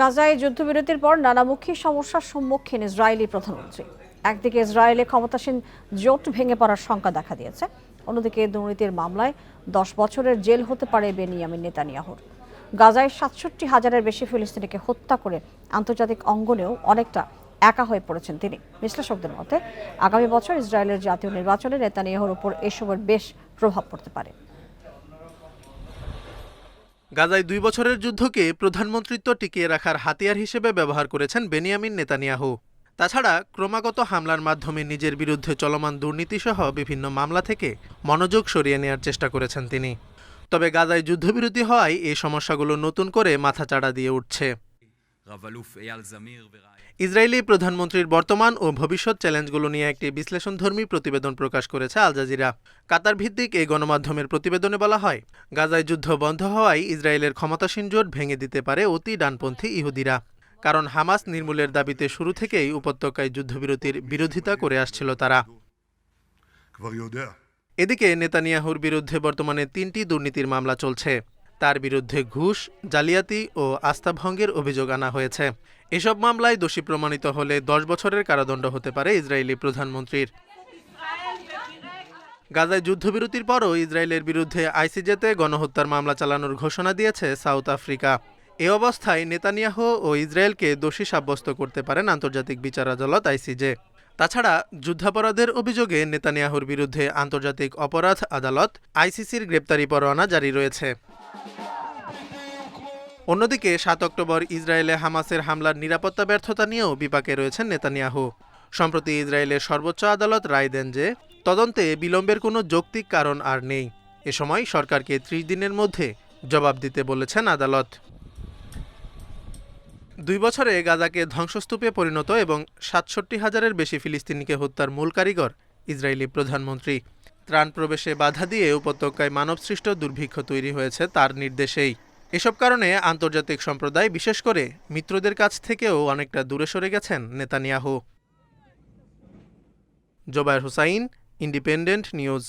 গাজায় যুদ্ধবিরতির পর নানামুখী সমস্যার সম্মুখীন ইসরায়েলি প্রধানমন্ত্রী। একদিকে ইসরায়েলে ক্ষমতাসীন জোট ভেঙে পড়ার শঙ্কা দেখা দিয়েছে। অন্যদিকে দুর্নীতির মামলায় দশ বছরের জেল হতে পারে বেনিয়ামিন নেতানিয়াহুর। গাজায় সাতষট্টি হাজারের বেশি ফিলিস্তিনিকে হত্যা করে আন্তর্জাতিক অঙ্গনেও অনেকটা একা হয়ে পড়েছেন তিনি। বিশ্লেষকদের মতে, আগামী বছর ইসরায়েলের জাতীয় নির্বাচনে নেতানিয়াহুর উপর এসবের বেশ প্রভাব পড়তে পারে। গাজায় দুই বছরের যুদ্ধকে প্রধানমন্ত্রিত্ব টিকিয়ে রাখার হাতিয়ার হিসেবে ব্যবহার করেছেন বেনিয়ামিন নেতানিয়াহু। তাছাড়া ক্রমাগত হামলার মাধ্যমে নিজের বিরুদ্ধে চলমান দুর্নীতিসহ বিভিন্ন মামলা থেকে মনোযোগ সরিয়ে নেওয়ার চেষ্টা করেছেন তিনি। তবে গাজায় যুদ্ধবিরতি হওয়ায় এই সমস্যাগুলো নতুন করে মাথাচাড়া দিয়ে উঠছে। ইসরায়েলি প্রধানমন্ত্রীর বর্তমান ও ভবিষ্যৎ চ্যালেঞ্জগুলো নিয়ে একটি বিশ্লেষণধর্মী প্রতিবেদন প্রকাশ করেছে আল জাজিরা। কাতার ভিত্তিক এই গণমাধ্যমের প্রতিবেদনে বলা হয় গাজায় যুদ্ধ বন্ধ হওয়ায় ইসরায়েলের ক্ষমতাসীন জোট ভেঙে দিতে পারে অতি ডানপন্থী ইহুদিরা। কারণ হামাস নির্মূলের দাবিতে শুরু থেকেই উপত্যকায় যুদ্ধবিরতির বিরোধিতা করে আসছিল তারা। এদিকে নেতানিয়াহুর বিরুদ্ধে বর্তমানে তিনটি দুর্নীতির মামলা চলছে। তার বিরুদ্ধে ঘুষ, জালিয়াতি ও আস্থাভঙ্গের অভিযোগ আনা হয়েছে। এসব মামলায় দোষী প্রমাণিত হলে দশ বছরের কারাদণ্ড হতে পারে ইসরায়েলি প্রধানমন্ত্রীর। গাজায় যুদ্ধবিরতির পরও ইসরায়েলের বিরুদ্ধে আইসিজেতে গণহত্যার মামলা চালানোর ঘোষণা দিয়েছে সাউথ আফ্রিকা। এ অবস্থায় নেতানিয়াহ ও ইসরায়েলকে দোষী সাব্যস্ত করতে পারেন আন্তর্জাতিক বিচার আদালত আইসিজে। তাছাড়া যুদ্ধাপরাধের অভিযোগে নেতানিয়াহুর বিরুদ্ধে আন্তর্জাতিক অপরাধ আদালত আইসিসির গ্রেপ্তারি পরোয়ানা জারি রয়েছে। অন্যদিকে সাত অক্টোবর ইসরায়েলে হামাসের হামলার নিরাপত্তা ব্যর্থতা নিয়েও বিপাকে রয়েছেন নেতানিয়াহু। সম্প্রতি ইসরায়েলের সর্বোচ্চ আদালত রায় দেন যে, তদন্তে বিলম্বের কোনো যৌক্তিক কারণ আর নেই। এ সময় সরকারকে ত্রিশ দিনের মধ্যে জবাব দিতে বলেছেন আদালত। দুই বছরে গাজাকে ধ্বংসস্তূপে পরিণত এবং সাতষট্টি হাজারের বেশি ফিলিস্তিনিকে হত্যার মূল কারিগর ইসরায়েলি প্রধানমন্ত্রী। ত্রাণ প্রবেশে বাধা দিয়ে উপত্যকায় মানবসৃষ্ট দুর্ভিক্ষ তৈরি হয়েছে তার নির্দেশেই। এসব কারণে আন্তর্জাতিক সম্প্রদায়, বিশেষ করে মিত্রদের কাছ থেকেও অনেকটা দূরে সরে গেছেন Netanyahu. Jobayer Hussain, Independent News.